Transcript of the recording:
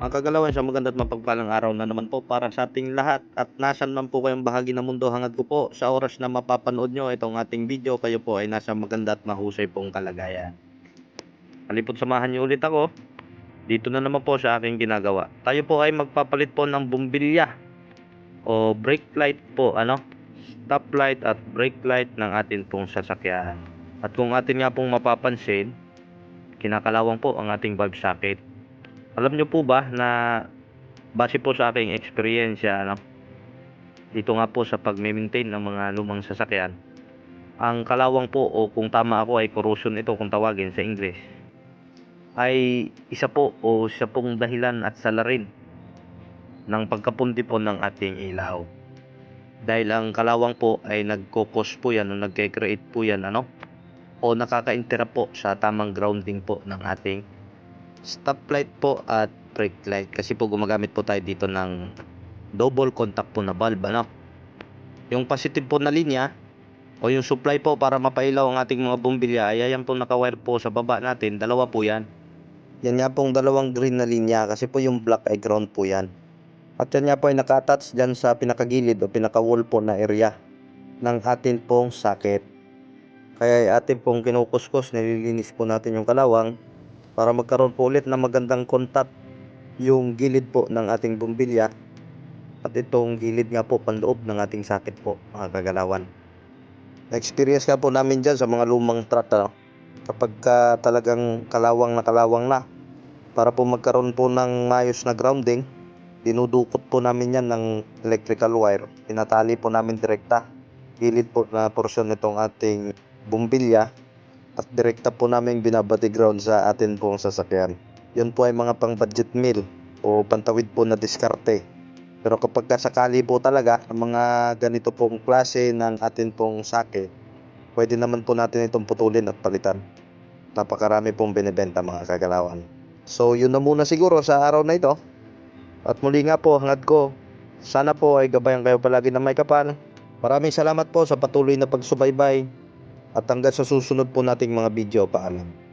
Ang kagalawan sa maganda at mapagpalang araw na naman po para sa ating lahat at nasan man po kayong bahagi ng mundo hangad ko po sa oras na mapapanood nyo itong ating video kayo po ay nasa maganda at mahusay pong kalagayan. Halipot samahan nyo ulit ako. Dito na naman po sa aking ginagawa. Tayo po ay magpapalit po ng bumbilya o brake light po ano stop light at brake light ng atin pong sasakyan. At kung atin nga pong mapapansin, kinakalawang po ang ating valve socket. Alam nyo po ba na base po sa aking experience ano, dito nga po sa pag-maintain ng mga lumang sasakyan, ang kalawang po o kung tama ako ay corrosion ito kung tawagin sa English, ay isa po o isa pong dahilan at salarin ng pagkapundi po ng ating ilaw. Dahil ang kalawang po ay nagkokos po yan o nagke-create po yan ano o nakaka-interrupt po sa tamang grounding po ng ating stoplight po at brake light. Kasi po gumagamit po tayo dito ng double contact po na bulb ano? Yung positive po na linya o yung supply po para mapailaw ang ating mga bumbilya ay ayan po nakawire po sa baba natin. Dalawa po yan. Yan nga pong dalawang green na linya kasi po yung black ay ground po yan. At yan nga po ay naka-attach dyan sa pinakagilid o pinaka-wall po na area ng atin pong socket. Kaya ay atin pong kinukuskus, nililinis po natin yung kalawang para magkaroon po ulit ng magandang contact yung gilid po ng ating bumbilya at itong gilid nga po panloob ng ating socket po mga kagalawan. Na-experience nga po namin dyan sa mga lumang truck ano? kapag ka talagang kalawang na kalawang na para po magkaroon po ng mayos na grounding dinudukot po namin yan ng electrical wire. Tinatali po namin direkta. Gilid po na porsyon nitong ating bumbilya at direkta po namin binabati ground sa atin pong sasakyan. Yun po ay mga pang budget meal o pantawid po na diskarte. Pero kapag sakali po talaga ang mga ganito pong klase ng atin pong sake, pwede naman po natin itong putulin at palitan. Napakarami pong binibenta mga kagalawan. So yun na muna siguro sa araw na ito. At muli nga po, hangad ko, sana po ay gabayan kayo palagi ng may kapal. Maraming salamat po sa patuloy na pagsubaybay at hanggang sa susunod po nating mga video. Paalam.